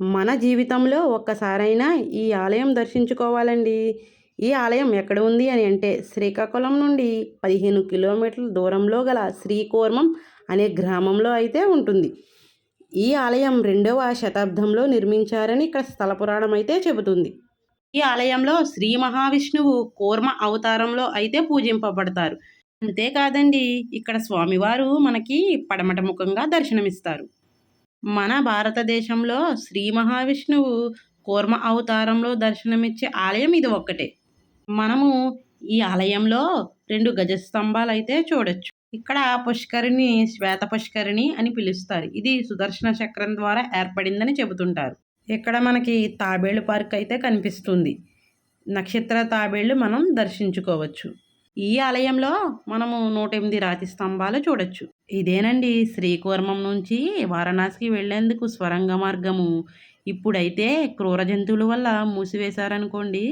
మన జీవితంలో ఒక్కసారైనా ఈ ఆలయం దర్శించుకోవాలండి. ఈ ఆలయం ఎక్కడ ఉంది అని అంటే శ్రీకాకుళం నుండి పదిహేను కిలోమీటర్ల దూరంలో గల శ్రీకోర్మం అనే గ్రామంలో అయితే ఉంటుంది. ఈ ఆలయం రెండవ శతాబ్దంలో నిర్మించారని ఇక్కడ స్థల పురాణం అయితే చెబుతుంది. ఈ ఆలయంలో శ్రీ మహావిష్ణువు కూర్మ అవతారంలో అయితే పూజింపబడతారు. అంతేకాదండి ఇక్కడ స్వామివారు మనకి పడమట ముఖంగా దర్శనమిస్తారు. మన భారతదేశంలో శ్రీ మహావిష్ణువు కూర్మ అవతారంలో దర్శనమిచ్చే ఆలయం ఇది ఒక్కటే. మనము ఈ ఆలయంలో రెండు గజస్తంభాలు అయితే చూడొచ్చు. ఇక్కడ పుష్కరిణి శ్వేత పుష్కరిణి అని పిలుస్తారు. ఇది సుదర్శన చక్రం ద్వారా ఏర్పడిందని చెబుతుంటారు. ఇక్కడ మనకి తాబేలు పార్క్ అయితే కనిపిస్తుంది. నక్షత్ర తాబేళ్ళు మనం దర్శించుకోవచ్చు. ఈ ఆలయంలో మనము నూట ఎనిమిది రాతి స్తంభాలు చూడొచ్చు. ఇదేనండి శ్రీకూర్మం నుంచి వారణాసికి వెళ్ళేందుకు స్వరంగ మార్గము. ఇప్పుడైతే క్రూర జంతువుల వల్ల మూసివేశారనుకోండి